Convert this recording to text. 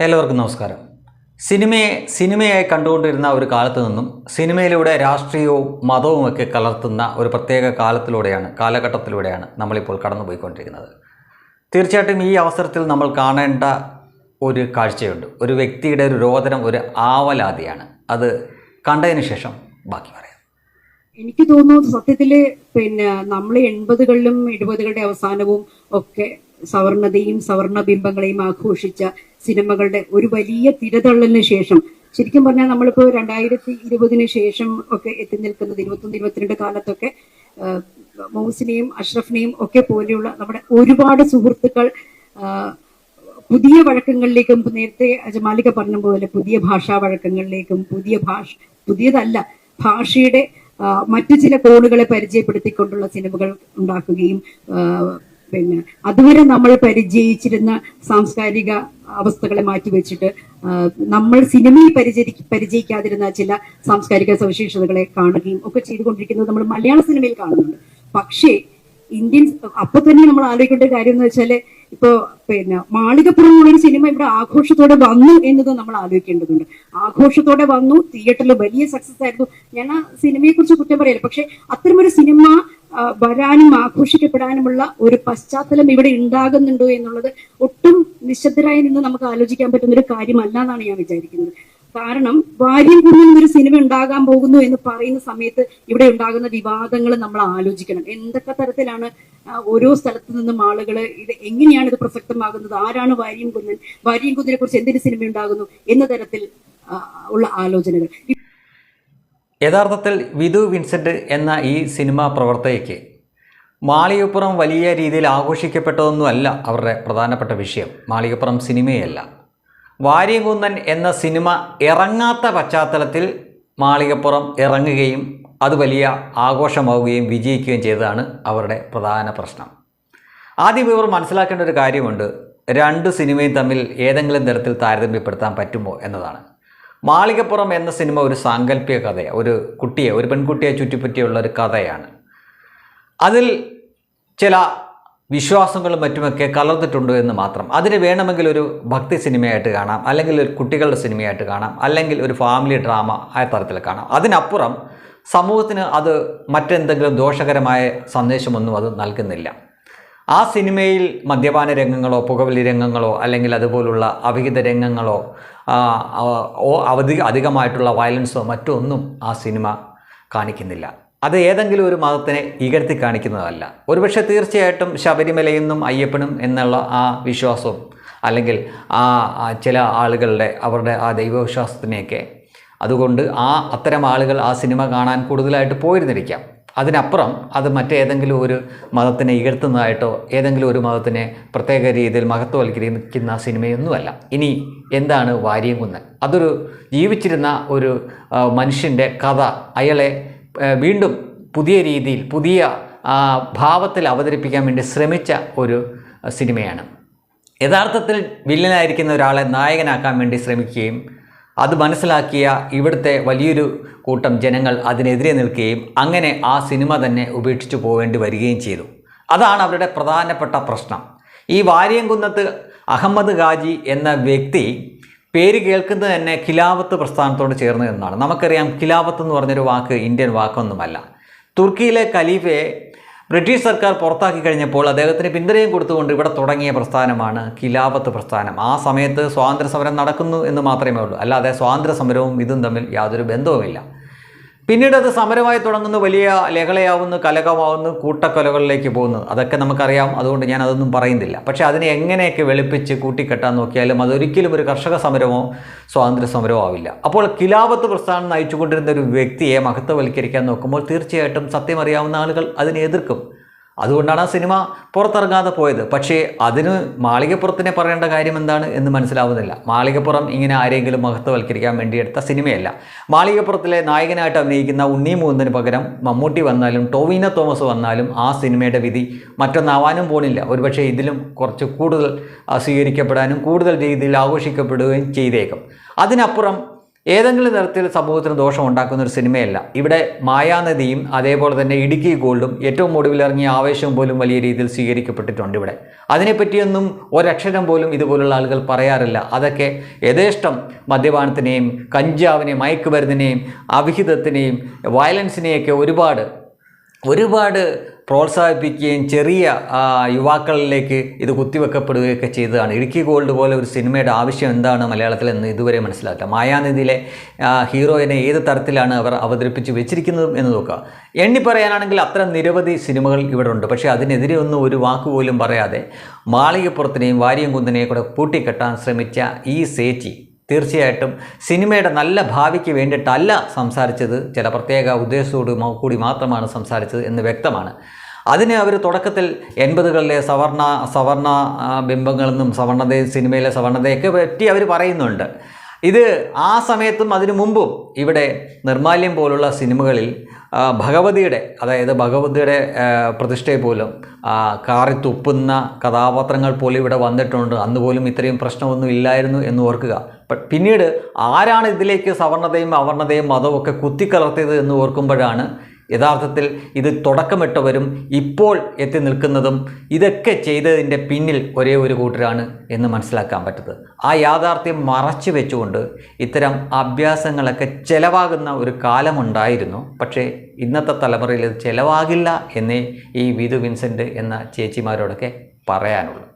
എല്ലാവർക്കും നമസ്കാരം. സിനിമയെ സിനിമയായി കണ്ടുകൊണ്ടിരുന്ന ഒരു കാലത്ത് നിന്നും സിനിമയിലൂടെ രാഷ്ട്രീയവും മതവും ഒക്കെ കലർത്തുന്ന ഒരു പ്രത്യേക കാലത്തിലൂടെയാണ് കാലഘട്ടത്തിലൂടെയാണ് നമ്മളിപ്പോൾ കടന്നുപോയിക്കൊണ്ടിരിക്കുന്നത്. തീർച്ചയായിട്ടും ഈ അവസരത്തിൽ നമ്മൾ കാണേണ്ട ഒരു കാഴ്ചയുണ്ട്. ഒരു വ്യക്തിയുടെ ഒരു രോദനം ഒരു ആവലാതിയാണ്. അത് കണ്ടതിന് ശേഷം ബാക്കി പറയാം. എനിക്ക് തോന്നുന്നു സത്യത്തിൽ പിന്നെ നമ്മൾ എൺപതുകളിലും എഴുപതുകളുടെ അവസാനവും ഒക്കെ സവർണതയും സവർണ ബിംബങ്ങളെയും ആഘോഷിച്ച സിനിമകളുടെ ഒരു വലിയ തിരതള്ളലിന് ശേഷം ശരിക്കും പറഞ്ഞാൽ നമ്മളിപ്പോ രണ്ടായിരത്തി ഇരുപതിന് ശേഷം ഒക്കെ എത്തി നിൽക്കുന്നത് ഇരുപത്തൊന്ന് ഇരുപത്തിരണ്ട് കാലത്തൊക്കെ മൗസിനെയും അഷ്റഫിനെയും ഒക്കെ പോലെയുള്ള നമ്മുടെ ഒരുപാട് സുഹൃത്തുക്കൾ പുതിയ വഴക്കങ്ങളിലേക്കും നേരത്തെ അജമാലിക പറഞ്ഞ പോലെ പുതിയ ഭാഷാ വഴക്കങ്ങളിലേക്കും പുതിയ ഭാഷ പുതിയതല്ല ഭാഷയുടെ മറ്റു ചില കോണുകളെ പരിചയപ്പെടുത്തിക്കൊണ്ടുള്ള സിനിമകൾ ഉണ്ടാക്കുകയും പിന്നെ അതുവരെ നമ്മൾ പരിചയിച്ചിരുന്ന സാംസ്കാരിക അവസ്ഥകളെ മാറ്റിവെച്ചിട്ട് വെച്ചിട്ട് നമ്മൾ സിനിമയിൽ പരിചരി പരിചയിക്കാതിരുന്ന ചില സാംസ്കാരിക സവിശേഷതകളെ കാണുകയും ഒക്കെ ചെയ്തുകൊണ്ടിരിക്കുന്നത് നമ്മൾ മലയാള സിനിമയിൽ കാണുന്നുണ്ട്. പക്ഷേ ഇന്ത്യൻ അപ്പൊ തന്നെ നമ്മൾ ആലോചിക്കേണ്ട കാര്യം എന്ന് വെച്ചാൽ ഇപ്പോ പിന്നെ മാളികപ്പുറം എന്നുള്ളൊരു സിനിമ ഇവിടെ ആഘോഷത്തോടെ വന്നു എന്നത് നമ്മൾ ആലോചിക്കേണ്ടതുണ്ട്. ആഘോഷത്തോടെ വന്നു തിയേറ്ററിൽ വലിയ സക്സസ് ആയിരുന്നു. ഞാൻ ആ സിനിമയെ കുറിച്ച് കുറ്റം പറയില്ല. പക്ഷെ അത്തരമൊരു സിനിമ വരാനും ആഘോഷിക്കപ്പെടാനുമുള്ള ഒരു പശ്ചാത്തലം ഇവിടെ ഉണ്ടാകുന്നുണ്ടോ എന്നുള്ളത് ഒട്ടും നിശബ്ദരായി നിന്ന് നമുക്ക് ആലോചിക്കാൻ പറ്റുന്ന ഒരു കാര്യമല്ല എന്നാണ് ഞാൻ വിചാരിക്കുന്നത്. കാരണം വാര്യം കുഞ്ഞിൽ ഒരു സിനിമ ഉണ്ടാകാൻ പോകുന്നു എന്ന് പറയുന്ന സമയത്ത് ഇവിടെ ഉണ്ടാകുന്ന വിവാദങ്ങൾ നമ്മൾ ആലോചിക്കണം. എന്തൊക്കെ തരത്തിലാണ് ഓരോ സ്ഥലത്തു നിന്നും ആളുകൾ ഇത് എങ്ങനെയാണ് ഇത് പ്രസക്തമാകുന്നത്? ആരാണ് വാര്യം കുഞ്ഞൻ? വാര്യം കുഞ്ഞിനെ കുറിച്ച് എന്തിന് സിനിമ ഉണ്ടാകുന്നു? എന്ന തരത്തിൽ ഉള്ള ആലോചനകൾ. യഥാർത്ഥത്തിൽ വിധു വിൻസെന്റ് എന്ന ഈ സിനിമാ പ്രവർത്തകയ്ക്ക് മാളികപ്പുറം വലിയ രീതിയിൽ ആഘോഷിക്കപ്പെട്ടതൊന്നുമല്ല അവരുടെ പ്രധാനപ്പെട്ട വിഷയം. മാളികപ്പുറം സിനിമയല്ല. വാര്യംകുന്നൻ എന്ന സിനിമ ഇറങ്ങാത്ത പശ്ചാത്തലത്തിൽ മാളികപ്പുറം ഇറങ്ങുകയും അത് വലിയ ആഘോഷമാവുകയും വിജയിക്കുകയും ചെയ്തതാണ് അവരുടെ പ്രധാന പ്രശ്നം. ആദ്യം ഇവർ മനസ്സിലാക്കേണ്ട ഒരു കാര്യമുണ്ട്. രണ്ട് സിനിമയും തമ്മിൽ ഏതെങ്കിലും തരത്തിൽ താരതമ്യപ്പെടുത്താൻ പറ്റുമോ എന്നതാണ്. മാളികപ്പുറം എന്ന സിനിമ ഒരു സാങ്കല്പിക കഥയാണ് ഒരു കുട്ടിയെ ഒരു പെൺകുട്ടിയെ ചുറ്റിപ്പറ്റിയുള്ള ഒരു കഥയാണ്. അതിൽ ചില വിശ്വാസങ്ങളും മറ്റുമൊക്കെ കലർന്നിട്ടുണ്ട് എന്ന് മാത്രം. അതിന് വേണമെങ്കിൽ ഒരു ഭക്തി സിനിമയായിട്ട് കാണാം അല്ലെങ്കിൽ ഒരു കുട്ടികളുടെ സിനിമയായിട്ട് കാണാം അല്ലെങ്കിൽ ഒരു ഫാമിലി ഡ്രാമ ആ തരത്തിൽ കാണാം. അതിനപ്പുറം സമൂഹത്തിന് അത് മറ്റെന്തെങ്കിലും ദോഷകരമായ സന്ദേശമൊന്നും അത് നൽകുന്നില്ല. ആ സിനിമയിൽ മദ്യപാന രംഗങ്ങളോ പുകവലി രംഗങ്ങളോ അല്ലെങ്കിൽ അതുപോലുള്ള അവിഹിത രംഗങ്ങളോ അവധി അധികമായിട്ടുള്ള വയലൻസോ മറ്റോ ഒന്നും ആ സിനിമ കാണിക്കുന്നില്ല. അത് ഏതെങ്കിലും ഒരു മതത്തിനെ ഇകഴ്ത്തി കാണിക്കുന്നതല്ല. ഒരുപക്ഷെ തീർച്ചയായിട്ടും ശബരിമലയെന്നും അയ്യപ്പനും എന്നുള്ള ആ വിശ്വാസവും അല്ലെങ്കിൽ ആ ചില ആളുകളുടെ അവരുടെ ആ ദൈവവിശ്വാസത്തിനെയൊക്കെ അതുകൊണ്ട് ആ അത്തരം ആളുകൾ ആ സിനിമ കാണാൻ കൂടുതലായിട്ട് പോയിരുന്നിരിക്കാം. അതിനപ്പുറം അത് മറ്റേതെങ്കിലും ഒരു മതത്തിനെ ഇകഴ്ത്തുന്നതായിട്ടോ ഏതെങ്കിലും ഒരു മതത്തിനെ പ്രത്യേക രീതിയിൽ മഹത്വവൽക്കരിക്കുന്ന സിനിമയൊന്നുമല്ല. ഇനി എന്താണ് വാര്യം കുന്നൻ അതൊരു ജീവിച്ചിരുന്ന ഒരു മനുഷ്യന്റെ കഥ അയാളെ വീണ്ടും പുതിയ രീതിയിൽ പുതിയ ഭാവത്തിൽ അവതരിപ്പിക്കാൻ വേണ്ടി ശ്രമിച്ച ഒരു സിനിമയാണ്. യഥാർത്ഥത്തിൽ വില്ലനായിരിക്കുന്ന ഒരാളെ നായകനാക്കാൻ വേണ്ടി ശ്രമിക്കുകയും അത് മനസ്സിലാക്കിയ ഇവിടുത്തെ വലിയൊരു കൂട്ടം ജനങ്ങൾ അതിനെതിരെ നിൽക്കുകയും അങ്ങനെ ആ സിനിമ തന്നെ ഉപേക്ഷിച്ചു പോവേണ്ടി വരികയും ചെയ്തു. അതാണ് അവരുടെ പ്രധാനപ്പെട്ട പ്രശ്നം. ഈ വാര്യംകുന്നത്ത് അഹമ്മദ് ഗാജി എന്ന വ്യക്തി പേര് കേൾക്കുന്നത് തന്നെ ഖിലാഫത്ത് പ്രസ്ഥാനത്തോട് ചേർന്ന് നമുക്കറിയാം ഖിലാഫത്ത് എന്ന് പറഞ്ഞൊരു വാക്ക് ഇന്ത്യൻ വാക്കൊന്നുമല്ല. തുർക്കിയിലെ ഖലീഫയെ ബ്രിട്ടീഷ് സർക്കാർ പുറത്താക്കി കഴിഞ്ഞപ്പോൾ അദ്ദേഹത്തിന് പിന്തുണയും കൊടുത്തുകൊണ്ട് ഇവിടെ തുടങ്ങിയ പ്രസ്ഥാനമാണ് ഖിലാഫത്ത് പ്രസ്ഥാനം. ആ സമയത്ത് സ്വാതന്ത്ര്യ സമരം നടക്കുന്നു എന്ന് മാത്രമേ ഉള്ളൂ. അല്ലാതെ സ്വാതന്ത്ര്യ സമരവും ഇതും തമ്മിൽ യാതൊരു ബന്ധവുമില്ല. പിന്നീട് അത് സമരമായി തുടങ്ങുന്നു വലിയ ലഹളയാവുന്നു കലകമാവുന്നു കൂട്ടക്കൊലകളിലേക്ക് പോകുന്നു. അതൊക്കെ നമുക്കറിയാം അതുകൊണ്ട് ഞാൻ അതൊന്നും പറയുന്നില്ല. പക്ഷേ അതിനെ എങ്ങനെയൊക്കെ വെളുപ്പിച്ച് കൂട്ടിക്കെട്ടാൻ നോക്കിയാലും അതൊരിക്കലും ഒരു കർഷക സമരമോ സ്വാതന്ത്ര്യ സമരമോ ആവില്ല. അപ്പോൾ കിലാപത്ത് പ്രസ്ഥാനം നയിച്ചുകൊണ്ടിരുന്ന ഒരു വ്യക്തിയെ മഹത്വവൽക്കരിക്കാൻ നോക്കുമ്പോൾ തീർച്ചയായിട്ടും സത്യമറിയാവുന്ന ആളുകൾ അതിനെ എതിർക്കും. അതുകൊണ്ടാണ് ആ സിനിമ പുറത്തിറങ്ങാതെ പോയത്. പക്ഷേ അതിന് മാളികപ്പുറത്തിനെ പറയേണ്ട കാര്യം എന്താണ് എന്ന് മനസ്സിലാവുന്നില്ല. മാളികപ്പുറം ഇങ്ങനെ ആരെങ്കിലും മഹത്വവൽക്കരിക്കാൻ വേണ്ടി എടുത്ത സിനിമയല്ല. മാളികപ്പുറത്തിലെ നായകനായിട്ട് അഭിനയിക്കുന്ന ഉണ്ണി മൂന്നിന് പകരം മമ്മൂട്ടി വന്നാലും ടോവിന തോമസ് വന്നാലും ആ സിനിമയുടെ വിധി മറ്റൊന്നാവാനും പോണില്ല. ഒരുപക്ഷെ ഇതിലും കുറച്ച് കൂടുതൽ സ്വീകരിക്കപ്പെടാനും കൂടുതൽ രീതിയിൽ ആഘോഷിക്കപ്പെടുകയും ചെയ്തേക്കും. അതിനപ്പുറം ഏതെങ്കിലും തരത്തിൽ സമൂഹത്തിന് ദോഷം ഉണ്ടാക്കുന്ന ഒരു സിനിമയല്ല. ഇവിടെ മായാനദിയും അതേപോലെ തന്നെ ഇടുക്കി ഗോൾഡും ഏറ്റവും ഒടുവിൽ ഇറങ്ങിയ ആവേശം പോലും വലിയ രീതിയിൽ സ്വീകരിക്കപ്പെട്ടിട്ടുണ്ട് ഇവിടെ. അതിനെപ്പറ്റിയൊന്നും ഒരക്ഷരം പോലും ഇതുപോലുള്ള ആളുകൾ പറയാറില്ല. അതൊക്കെ യഥേഷ്ടം മദ്യപാനത്തിനെയും കഞ്ചാവിനെയും മയക്കുമരുന്നിനെയും അവിഹിതത്തിനെയും വയലൻസിനെയൊക്കെ ഒരുപാട് ഒരുപാട് പ്രോത്സാഹിപ്പിക്കുകയും ചെറിയ യുവാക്കളിലേക്ക് ഇത് കുത്തിവെക്കപ്പെടുകയൊക്കെ ചെയ്തതാണ്. ഇടുക്കി ഗോൾഡ് പോലെ ഒരു സിനിമയുടെ ആവശ്യം എന്താണ് മലയാളത്തിൽ എന്ന് ഇതുവരെ മനസ്സിലാക്കുക മായാനിധിയിലെ ഹീറോയിനെ ഏത് തരത്തിലാണ് അവർ അവതരിപ്പിച്ച് വെച്ചിരിക്കുന്നത് എന്ന് നോക്കുക. എണ്ണി പറയാനാണെങ്കിൽ അത്ര നിരവധി സിനിമകൾ ഇവിടെ ഉണ്ട്. പക്ഷേ അതിനെതിരെ ഒന്നും ഒരു വാക്ക് പോലും പറയാതെ മാളികപ്പുറത്തിനെയും വാര്യം കുന്നിനെയും കൂടെ പൂട്ടിക്കെട്ടാൻ ശ്രമിച്ച ഈ സേച്ചി തീർച്ചയായിട്ടും സിനിമയുടെ നല്ല ഭാവിക്ക് വേണ്ടിയിട്ടല്ല സംസാരിച്ചത്. ചില പ്രത്യേക ഉദ്ദേശത്തോട് കൂടി മാത്രമാണ് സംസാരിച്ചത് എന്ന് വ്യക്തമാണ്. അതിനെ അവർ തുടക്കത്തിൽ എൺപതുകളിലെ സവർണ സവർണ ബിംബങ്ങളെന്നും സവർണത സിനിമയിലെ സവർണതയൊക്കെ പറ്റി അവർ പറയുന്നുണ്ട്. ഇത് ആ സമയത്തും അതിനു മുമ്പും ഇവിടെ നിർമാല്യം പോലുള്ള സിനിമകളിൽ ഭഗവതിയുടെ അതായത് ഭഗവതിയുടെ പ്രതിഷ്ഠയെ പോലും കാറി തുപ്പുന്ന കഥാപാത്രങ്ങൾ പോലും ഇവിടെ വന്നിട്ടുണ്ട്. അന്ന് പോലും ഇത്രയും പ്രശ്നമൊന്നും ഇല്ലായിരുന്നു എന്ന് ഓർക്കുക. പിന്നീട് ആരാണ് ഇതിലേക്ക് സവർണതയും അവർണതയും മതവും ഒക്കെ കുത്തിക്കലർത്തിയത് എന്ന് ഓർക്കുമ്പോഴാണ് യഥാർത്ഥത്തിൽ ഇത് തുടക്കമിട്ടവരും ഇപ്പോൾ എത്തി നിൽക്കുന്നതും ഇതൊക്കെ ചെയ്തതിന്റെ പിന്നിൽ ഒരേ ഒരു കൂട്ടരാണ് എന്ന് മനസ്സിലാക്കാൻ പറ്റുന്നത് ആ യാഥാർത്ഥ്യം മറച്ചു വെച്ചുകൊണ്ട് ഇത്തരം അഭ്യാസങ്ങളൊക്കെ ചിലവാകുന്ന ഒരു കാലമുണ്ടായിരുന്നു. പക്ഷേ ഇന്നത്തെ തലമുറയിൽ ഇത് ചിലവാകില്ല എന്നേ ഈ വിധു വിൻസെന്റ് എന്ന ചേച്ചിമാരോടൊക്കെ പറയാനുള്ളൂ.